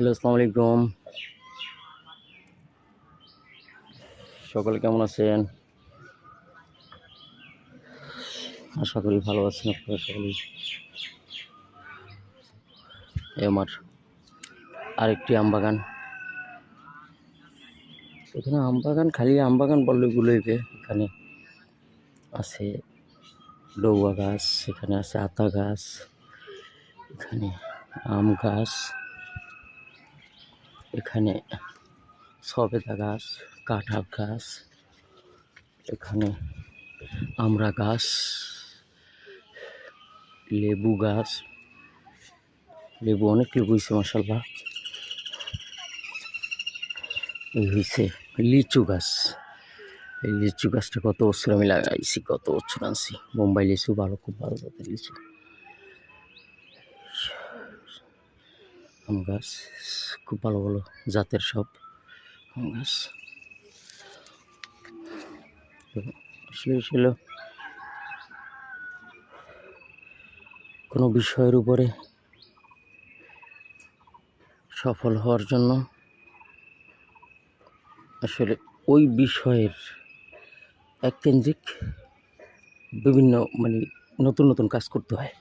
Hello, আসসালামু আলাইকুম। সকলে কেমন আছেন? আশা করি ভালো আছেন আপনারা সকলেই। এই আমার আরেকটি আম বাগান। এখানে আম বাগান, খালি আম বাগান বললে গুলোইবে এখানে আছে ডৌয়া গাছ, এখানে আছে আতা গাছ, এখানে আম গাছ। এখানে সবেদা গাছ, কাঁঠাল গাছ, এখানে আমরা গাছ, লেবু গাছ, লেবু অনেক লেবু হয়েছে মশাল্লাহ এই হয়েছে লিচু গাছ। এই লিচু গাছটা কত বছর আমি লাগাইছি, কত বছর আনছি। বোম্বাই লিচু ভালো, খুব ভালো লিচু। আম গাছ, খুব ভালো ভালো জাতের সব আম গাছ। ছিল কোনো বিষয়ের উপরে সফল হওয়ার জন্য আসলে ওই বিষয়ের এককেন্দ্রিক বিভিন্ন মানে নতুন নতুন কাজ করতে হয়।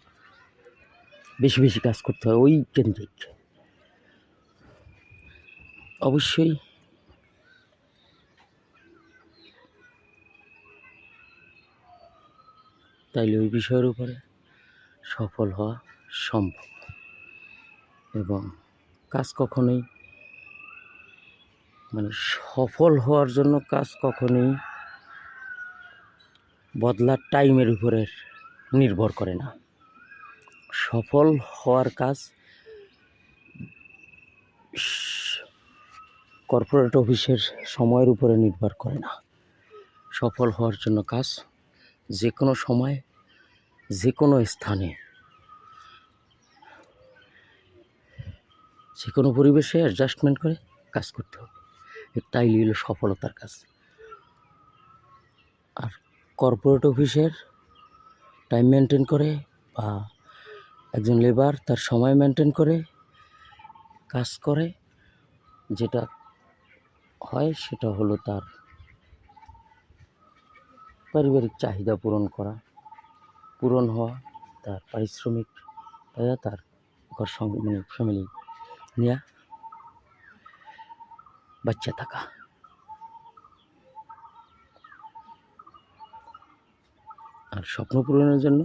বেশি বেশি কাজ করতে হয় ওই কেন্দ্রিক। অবশ্যই। তাইলে ওই বিষয়ের উপরে সফল হওয়া সম্ভব। এবং কাজ কখনোই মানে সফল হওয়ার জন্য কাজ কখনোই বদলার টাইমের উপরে নির্ভর করে না। সফল হওয়ার কাজ কর্পোরেট অফিসের সময়ের উপরে নির্ভর করে না। সফল হওয়ার জন্য কাজ যে কোনো সময়, যে কোনো স্থানে, যে কোনো পরিবেশে অ্যাডজাস্টমেন্ট করে কাজ করতে হবে। তাইলে হলো সফলতার কাজ। আর কর্পোরেট অফিসের টাইম মেনটেন করে বা একজন লেবার তার সময় মেনটেন করে, কাজ করে, যেটা হয় সেটা হলো তার পারিবারিক চাহিদা পূরণ করা, পূরণ হওয়া, তার পারিশ্রমিক তার ঘর মানে ফ্যামিলি নেওয়া বাচ্চা থাকা। আর স্বপ্ন পূরণের জন্য